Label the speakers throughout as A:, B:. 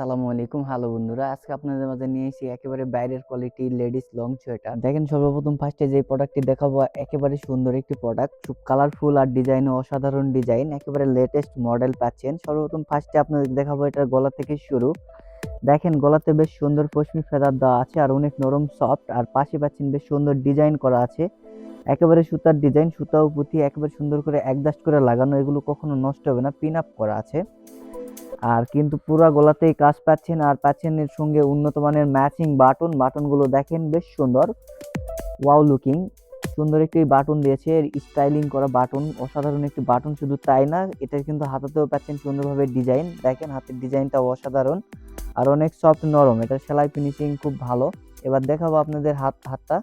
A: আসসালামু আলাইকুম। হ্যালো বন্ধুরা, আজকে আপনাদের মাঝে নিয়ে এসেছি একেবারে বাইরের কোয়ালিটি লেডিস লং সোয়েটার দেখেন সর্বপ্রথম ফার্স্টে যে প্রোডাক্টটি দেখাবো, একেবারে সুন্দর একটি প্রোডাক্ট খুব কালারফুল আর ডিজাইনও অসাধারণ ডিজাইন একেবারে লেটেস্ট মডেল পাচ্ছেন। সর্বপ্রথম ফার্স্টে আপনাদের দেখাবো এটার গলা থেকে শুরু। দেখেন গলাতে বেশ সুন্দর পশমি ফেদার দেওয়া আছে আর অনেক নরম সফট আর পাশে পাচ্ছেন বেশ সুন্দর ডিজাইন করা আছে। একেবারে সুতার ডিজাইন সুতা ও পুঁথি একেবারে সুন্দর করে একদাস্ট করে লাগানো, এগুলো কখনো নষ্ট হবে না পিন আপ করা আছে। আর কিন্তু পুরো গলাতেই কাজ পাচ্ছেন আর পাচ্ছেন এর সঙ্গে উন্নত মানের ম্যাচিং বাটন বাটনগুলো দেখেন, বেশ সুন্দর। ওয়াও লুকিং সুন্দর একটি বাটন দিয়েছে, এর স্টাইলিং করা বাটন অসাধারণ একটি বাটন শুধু তাই না, এটা কিন্তু হাতাতেও পাচ্ছেন সুন্দরভাবে ডিজাইন দেখেন, হাতের ডিজাইনটা অসাধারণ। আর অনেক সফট নরম এটা সেলাই ফিনিশিং খুব ভালো। এবার দেখাবো আপনাদের হাত, হাতটা।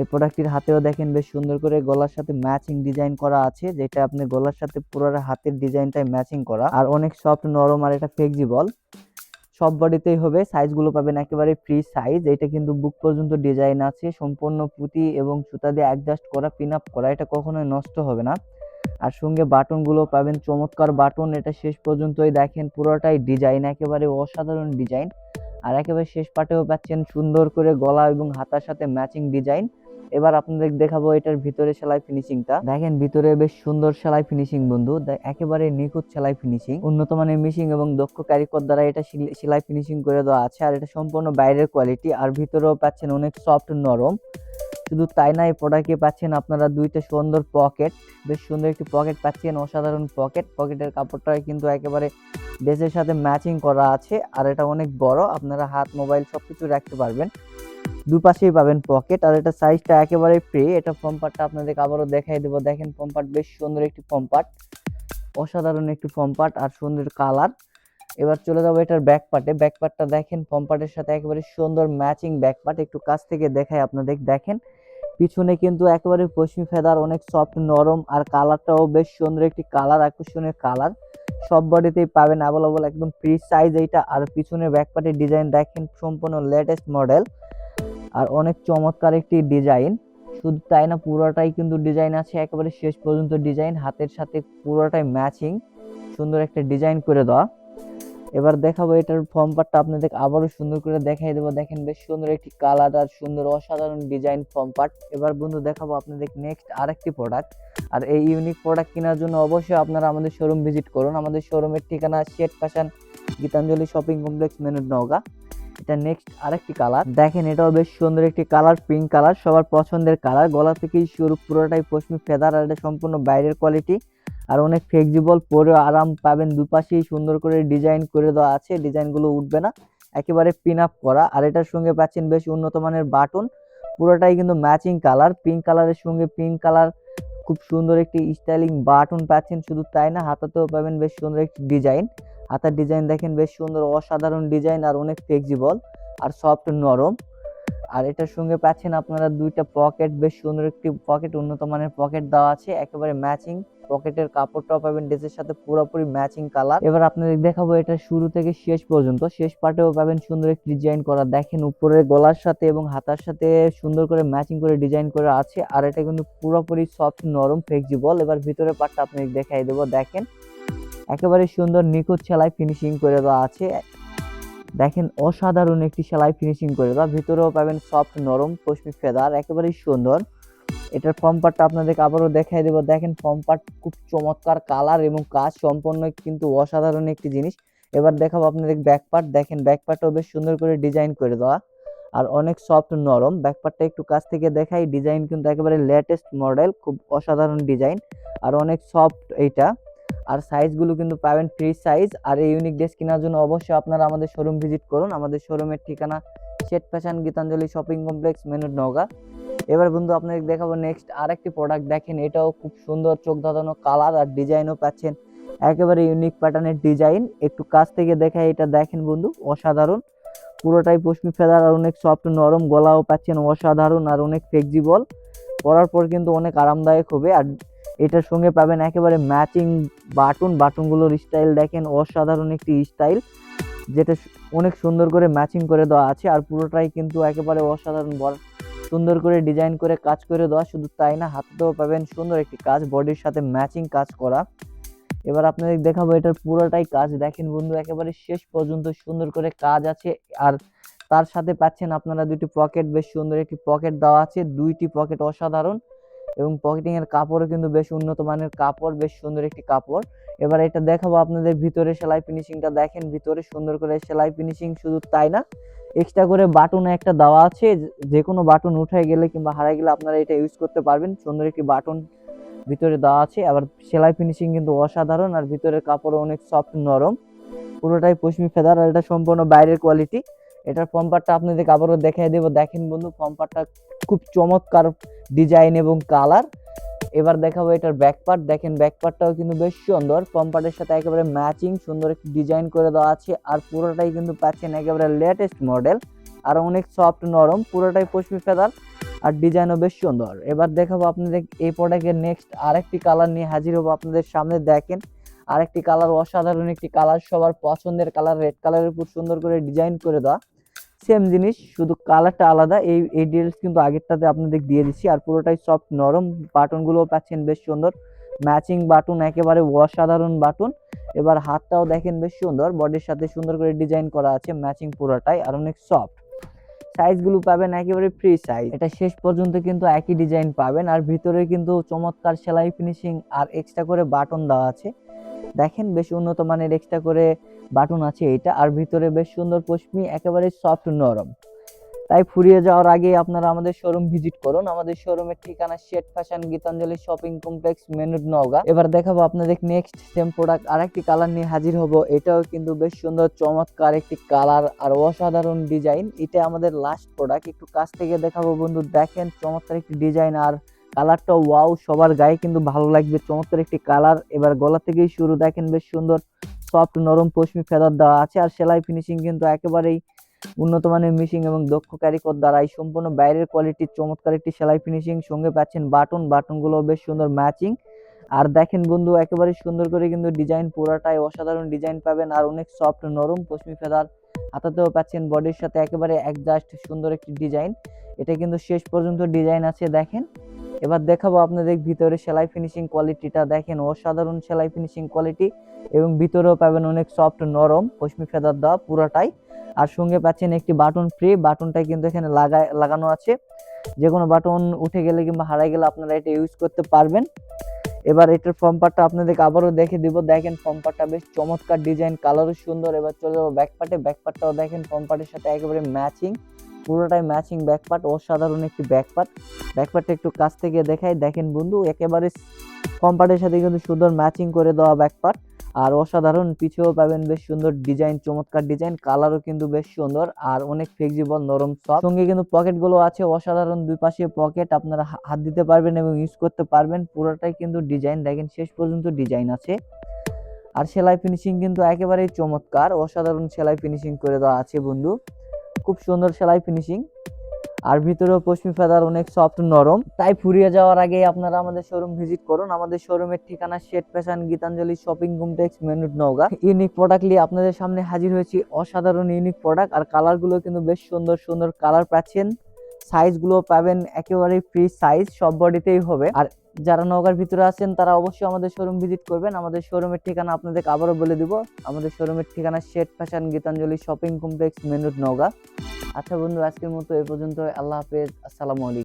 A: এই প্রোডাক্টটির হাতেও দেখেন বেশ সুন্দর করে গলার সাথে ম্যাচিং ডিজাইন করা আছে, যেটা আপনি গলার সাথে পুরো হাতের ডিজাইনটাই ম্যাচিং করা। আর অনেক সফট নরম আর এটা ফ্লেক্সিবল সব বডিতেই হবে সাইজগুলো পাবেন একেবারে ফ্রি সাইজ এটা কিন্তু বুক পর্যন্ত ডিজাইন আছে, সম্পূর্ণ পুঁতি এবং সুতা দিয়ে অ্যাডজাস্ট করা পিন আপ করা, এটা কখনোই নষ্ট হবে না। আর সঙ্গে বাটনগুলো পাবেন, চমৎকার বাটন। এটা শেষ পর্যন্তই দেখেন, পুরোটাই ডিজাইন একেবারে অসাধারণ ডিজাইন আর একেবারে শেষ পাটেও পাচ্ছেন সুন্দর করে গলা এবং হাতার সাথে ম্যাচিং ডিজাইন এবার আপনাদের দেখাবো এটার ভিতরে সেলাই ফিনিশিংটা দেখেন, ভিতরে বেশ সুন্দর সেলাই ফিনিশিং বন্ধু। একেবারে নিখুঁত সেলাই ফিনিশিং উন্নত মানের মিশিং এবং দক্ষ কারিগর দ্বারা এটা সেলাই ফিনিশিং করে দেওয়া আছে। আর এটা সম্পূর্ণ বাইরের কোয়ালিটি আর ভিতরেও পাচ্ছেন অনেক সফট নরম। শুধু তাই না, এই প্রোডাক্টে পাচ্ছেন আপনারা দুইটা সুন্দর পকেট বেশ সুন্দর একটি পকেট পাচ্ছেন, অসাধারণ পকেট পকেটের কাপড়টা কিন্তু একেবারে ড্রেসের সাথে ম্যাচিং করা আছে, আর এটা অনেক বড়, আপনারা হাত মোবাইল সবকিছু রাখতে পারবেন। দুপাশেই পাবেন পকেট আর এটা সাইজটা একেবারে ফ্রি এটা পম্পারটা আপনাদের আবারও দেখাই দেবো। দেখেন পম্পার বেশ সুন্দর একটি পম্পার অসাধারণ একটি পম্পাট আর সুন্দর কালার এবার চলে যাব এটার ব্যাক পার্টে ব্যাক পার্টটা দেখেন পম্পাটের সাথে একেবারে সুন্দর ম্যাচিং ব্যাক পার্ট একটু কাছ থেকে দেখাই আপনাদের, দেখেন। পিছনে কিন্তু একেবারে পশ্চিম ফেদার অনেক সফট নরম, আর কালারটাও বেশ সুন্দর একটি কালার আকর্ষণীয় কালার সব বডিতেই পাবেন অ্যাভেলেবল একদম ফ্রি সাইজ এইটা। আর পিছনে ব্যাক পার্টির ডিজাইন দেখেন সম্পূর্ণ লেটেস্ট মডেল আর অনেক চমৎকার একটি ডিজাইন শুধু তাই না, পুরোটাই কিন্তু ডিজাইন আছে। একেবারে শেষ পর্যন্ত ডিজাইন হাতের সাথে পুরোটাই ম্যাচিং সুন্দর একটা ডিজাইন করে দেওয়া। এবার দেখাবো এটার ফর্ম পার্টটা আপনাদের আবারও সুন্দর করে দেখাই দেবো। দেখেন বেশ সুন্দর একটি কালার আর সুন্দর অসাধারণ ডিজাইন ফর্ম পার্ট এবার বন্ধু, দেখাবো আপনাদের নেক্সট আরেকটি প্রোডাক্ট আর এই ইউনিক প্রোডাক্ট কেনার জন্য অবশ্যই আপনারা আমাদের শোরুম ভিজিট করুন। আমাদের শোরুমের ঠিকানা শেট ফ্যাশন গীতাঞ্জলি শপিং কমপ্লেক্স মেনুর নওগাঁ এটা নেক্সট আরেকটি কালার দেখেন, এটাও বেশ সুন্দর একটি কালার পিঙ্ক কালার সবার পছন্দের কালার গলা থেকেই শুরু, পুরোটাই পশমি ফেদার আর এটা সম্পূর্ণ বাইরের কোয়ালিটি আর অনেক ফ্লেক্সিবল পরেও আরাম পাবেন। দুপাশেই সুন্দর করে ডিজাইন করে দেওয়া আছে। ডিজাইনগুলো উঠবে না। একেবারে পিন আপ করা। আর এটার সঙ্গে পাচ্ছেন বেশ উন্নত মানের বাটন। পুরোটাই কিন্তু ম্যাচিং কালার পিঙ্ক কালারের সঙ্গে পিঙ্ক কালার খুব সুন্দর একটি স্টাইলিং বাটন পাচ্ছেন। শুধু তাই না, হাতাতেও পাবেন বেশ সুন্দর একটি ডিজাইন হাতার ডিজাইন দেখেন বেশ সুন্দর, অসাধারণ ডিজাইন আর অনেক ফ্লেক্সিবল আর সফট নরম। আর এটার সঙ্গে পাচ্ছেন আপনারা দুইটা পকেট, বেশ সুন্দর একটি পকেট, উন্নত মানের পকেট দেওয়া আছে, একেবারে ম্যাচিং পকেটের কাপড়টাও পাবেন, ড্রেসের সাথে পুরোপুরি ম্যাচিং কালার এবার আপনাদের দেখাবো এটা শুরু থেকে শেষ পর্যন্ত। শেষ পার্টেও পাবেন সুন্দর একটি ডিজাইন করা। দেখেন উপরে গলার সাথে এবং হাতার সাথে সুন্দর করে ম্যাচিং করে ডিজাইন করা আছে, আর এটা কিন্তু পুরোপুরি সফট নরম ফ্লেক্সিবল এবার ভিতরে পার্টটা আপনাদের দেখাই দেবো। দেখেন, একেবারে সুন্দর নিখুঁত সেলাই ফিনিশিং করে দেওয়া আছে। দেখেন অসাধারণ একটি সেলাই ফিনিশিং করে দেওয়া। ভিতরেও পাবেন সফট নরম পশমি ফেদার, একেবারেই সুন্দর। এটার ফর্ম পার্টটা আপনাদেরকে আবারও দেখাই দেবো। দেখেন ফর্ম পার্ট খুব চমৎকার কালার এবং কাজ সম্পন্ন কিন্তু অসাধারণ একটি জিনিস। এবার দেখাবো আপনাদের ব্যাক পার্ট দেখেন ব্যাক পার্টটাও বেশ সুন্দর করে ডিজাইন করে দেওয়া। আর অনেক সফট নরম। ব্যাক পার্টটা একটু কাছ থেকে দেখাই। ডিজাইন কিন্তু একেবারে লেটেস্ট মডেল খুব অসাধারণ ডিজাইন আর অনেক সফট এইটা। আর সাইজগুলো কিন্তু পাবেন ফ্রি সাইজ আর এই ইউনিক ড্রেস কেনার জন্য অবশ্যই আপনারা আমাদের শোরুম ভিজিট করুন। আমাদের শোরুমের ঠিকানা শেট ফ্যাশন গীতাঞ্জলি শপিং কমপ্লেক্স মেনুর নগা এবার বন্ধু আপনাদের দেখাবো নেক্সট আরেকটি প্রোডাক্ট দেখেন, এটাও খুব সুন্দর চোখ ধাঁধানো কালার আর ডিজাইনও পাচ্ছেন। একেবারে ইউনিক প্যাটার্নের ডিজাইন একটু কাছ থেকে দেখা এটা। দেখেন বন্ধু, অসাধারণ। পুরোটাই পশমি ফেদার আর অনেক সফট নরম গলাও পাচ্ছেন, অসাধারণ আর অনেক ফ্লেক্সিবল পরার পর কিন্তু অনেক আরামদায়ক হবে। আর এটার সঙ্গে পাবেন একেবারে ম্যাচিং বাটন। বাটনগুলোর স্টাইল দেখেন, অসাধারণ একটি স্টাইল যেটা অনেক সুন্দর করে ম্যাচিং করে দেওয়া আছে। আর পুরোটাই কিন্তু একেবারে অসাধারণ সুন্দর করে ডিজাইন করে কাজ করে দেওয়া। শুধু তাই না, হাতেও পাবেন সুন্দর একটি কাজ বডির সাথে ম্যাচিং কাজ করা। এবার আপনাদের দেখাবো এটার পুরোটাই কাজ। দেখেন বন্ধু, একেবারে শেষ পর্যন্ত সুন্দর করে কাজ আছে। আর তার সাথে পাচ্ছেন আপনারা দুটি পকেট বেশ সুন্দর একটি পকেট দেওয়া আছে। দুইটি পকেট অসাধারণ। এবং পকেটিং এর কাপড়ও কিন্তু বেশ উন্নত মানের কাপড়, বেশ সুন্দর একটি কাপড়। এবার এটা দেখাবো আপনাদের ভিতরে সেলাই ফিনিশিংটা দেখেন ভিতরে সুন্দর করে সেলাই ফিনিশিং শুধু তাই না এক্সট্রা করে বাটন একটা দেওয়া আছে। যে- কোনো বাটন উঠে গেলে কিংবা হারাই গেলে আপনারা এটা ইউজ করতে পারবেন। সুন্দর একটি বাটন ভিতরে দেওয়া আছে। আবার সেলাই ফিনিশিং কিন্তু অসাধারণ। আর ভিতরের কাপড় অনেক সফট নরম। পুরোটাই পশমি ফেদার। আর এটা সম্পূর্ণ বাইরের কোয়ালিটি এটার ফম্পারটা আপনাদের আবারও দেখাই দেবো। দেখেন বন্ধু ফম্পারটা খুব চমৎকার ডিজাইন এবং কালার। এবার দেখাবো এটার ব্যাক পার্ট দেখেন ব্যাক পার্টটাও কিন্তু বেশ সুন্দর। ফম্পার্টের সাথে একেবারে ম্যাচিং সুন্দর একটি ডিজাইন করে দেওয়া আছে। আর পুরোটাই কিন্তু পাচ্ছেন একেবারে লেটেস্ট মডেল আর অনেক সফট নরম, পুরোটাই পশমি ফেদার আর ডিজাইনও বেশ সুন্দর। এবার দেখাবো আপনাদের এই প্রোডাক্টের নেক্সট আরেকটি কালার নিয়ে হাজির হব আপনাদের সামনে। দেখেন আরেকটি কালার অসাধারণ, একটি কালার সবার পছন্দের কালার রেড কালারের উপর সুন্দর করে ডিজাইন করে দেওয়া সেম জিনিস, শুধু কালারটা আলাদা, এই এই ডিটেলস কিন্তু আগেরটাতে আপনাদের দিয়ে দিচ্ছি। আর পুরোটাই সফট নরম বাটনগুলোও পাচ্ছেন, বেশ সুন্দর। ম্যাচিং বাটন একেবারে অসাধারণ বাটন এবার হাতটাও দেখেন, বেশ সুন্দর। বডির সাথে সুন্দর করে ডিজাইন করা আছে ম্যাচিং পুরোটাই, আর অনেক সফট সাইজগুলো পাবেন একেবারে ফ্রি সাইজ এটা শেষ পর্যন্ত কিন্তু একই ডিজাইন পাবেন। আর ভিতরে কিন্তু চমৎকার সেলাই ফিনিশিং আর এক্সট্রা করে বাটন দেওয়া আছে। দেখেন বেশ উন্নত মানের এক্সট্রা করে বাটন আছে এটা, আর ভিতরে বেশ সুন্দর পশমি একেবারে সফট নরম। তাই ফুরিয়ে যাওয়ার আগে আপনারা আমাদের শোরুম ভিজিট করুন। আমাদের শোরুমের ঠিকানা শেট ফ্যাশন গীতাঞ্জলি শপিং কমপ্লেক্স মেনুড নওগাঁ। এবার দেখাবো আপনাদের নেক্সট সেম প্রোডাক্ট আরেকটি কালার নিয়ে হাজির হব। এটাও কিন্তু বেশ সুন্দর, চমৎকার একটি কালার আর অসাধারণ ডিজাইন এটা আমাদের লাস্ট প্রোডাক্ট একটু কাছ থেকে দেখাবো বন্ধু। দেখেন চমৎকার একটি ডিজাইন আর কালারটা ওয়াও, সবার গায়ে কিন্তু ভালো লাগবে, চমৎকার একটি কালার। এবার গলা থেকেই শুরু, দেখেন বেশ সুন্দর, সফট, নরম পশমি ফেদার দেওয়া আছে, আর সেলাই ফিনিশিং কিন্তু একেবারেই উন্নত মানের মিশিং এবং দক্ষ কারিগর দ্বারা এই সম্পূর্ণ বাইরের কোয়ালিটির চমৎকার একটি সেলাই ফিনিশিং সঙ্গে পাচ্ছেন বাটন বাটনগুলো বেশ সুন্দর ম্যাচিং আর দেখেন বন্ধু, একেবারে সুন্দর করে কিন্তু ডিজাইন পুরাটাই অসাধারণ ডিজাইন পাবেন, আর অনেক সফট নরম পশমি ফেদার হাতাতেও পাচ্ছেন বডির সাথে একেবারে একজাস্ট সুন্দর একটি ডিজাইন এটা কিন্তু শেষ পর্যন্ত ডিজাইন আছে, দেখেন। এবার দেখাবো আপনাদের ভিতরে সেলাই ফিনিশিং কোয়ালিটিটা দেখেন, অসাধারণ সেলাই ফিনিশিং কোয়ালিটি এবং ভিতরেও পাবেন অনেক সফট নরম পশমি ফেদার দেওয়া পুরোটাই। আর সঙ্গে পাচ্ছেন একটি বাটন ফ্রি বাটনটা কিন্তু এখানে লাগায়, লাগানো আছে। যে কোনো বাটন উঠে গেলে কিংবা হারাই গেলে আপনারা এটা ইউজ করতে পারবেন। এবার এটার ফর্ম পার্টটা আপনাদেরকে আবারও দেখে দিব। দেখেন ফর্ম পার্টটা বেশ চমৎকার ডিজাইন কালারও সুন্দর। এবার চলে যাব ব্যাক পার্টে ব্যাক পার্টটাও দেখেন ফর্ম পার্টের সাথে একেবারে ম্যাচিং পুরোটাই ম্যাচিং ব্যাক পার্ট অসাধারণ একটি ব্যাক পার্ট ব্যাক পার্টটা একটু কাছ থেকে দেখাই। দেখেন বন্ধু, একেবারে ফর্ম পার্টের সাথে কিন্তু সুন্দর ম্যাচিং করে দেওয়া ব্যাক পার্ট আর অসাধারণ, পিছেও পাবেন বেশ সুন্দর ডিজাইন চমৎকার ডিজাইন কালারও কিন্তু বেশ সুন্দর। আর অনেক ফ্লেক্সিবল নরম সফট সঙ্গে কিন্তু পকেটগুলো আছে, অসাধারণ দুই পাশে পকেট আপনারা হাত দিতে পারবেন এবং ইউজ করতে পারবেন। পুরোটাই কিন্তু ডিজাইন দেখেন শেষ পর্যন্ত ডিজাইন আছে। আর সেলাই ফিনিশিং কিন্তু একেবারেই চমৎকার, অসাধারণ সেলাই ফিনিশিং করে দেওয়া আছে বন্ধু। খুব সুন্দর সেলাই ফিনিশিং আর ভিতরেও পশ্চিম ফেদার অনেক সফট নরম। তাই ফুরিয়ে যাওয়ার আগে আপনারা আমাদের শোরুম ভিজিট করুন। আমাদের শোরুমের ঠিকানা শেট ফ্যাশন গীতাঞ্জলি শপিং কমপ্লেক্স মেনুট নৌগা ইউনিক প্রোডাক্ট নিয়ে আপনাদের সামনে হাজির হয়েছি অসাধারণ ইউনিক প্রোডাক্ট আর কালারগুলো কিন্তু বেশ সুন্দর সুন্দর কালার পাচ্ছেন। সাইজগুলো পাবেন একেবারেই ফ্রি সাইজ সব বডিতেই হবে। আর যারা নওগাঁর ভিতরে আছেন, তারা অবশ্যই আমাদের শোরুম ভিজিট করবেন। আমাদের শোরুমের ঠিকানা আপনাদেরকে আবারও বলে দিব। আমাদের শোরুমের ঠিকানা শেট ফ্যাশন গীতাঞ্জলি শপিং কমপ্লেক্স মেনুর নওগাঁ। আচ্ছা বন্ধু, আজকের মতো এ পর্যন্ত আল্লাহ হাফেজ। আসসালামু আলাইকুম।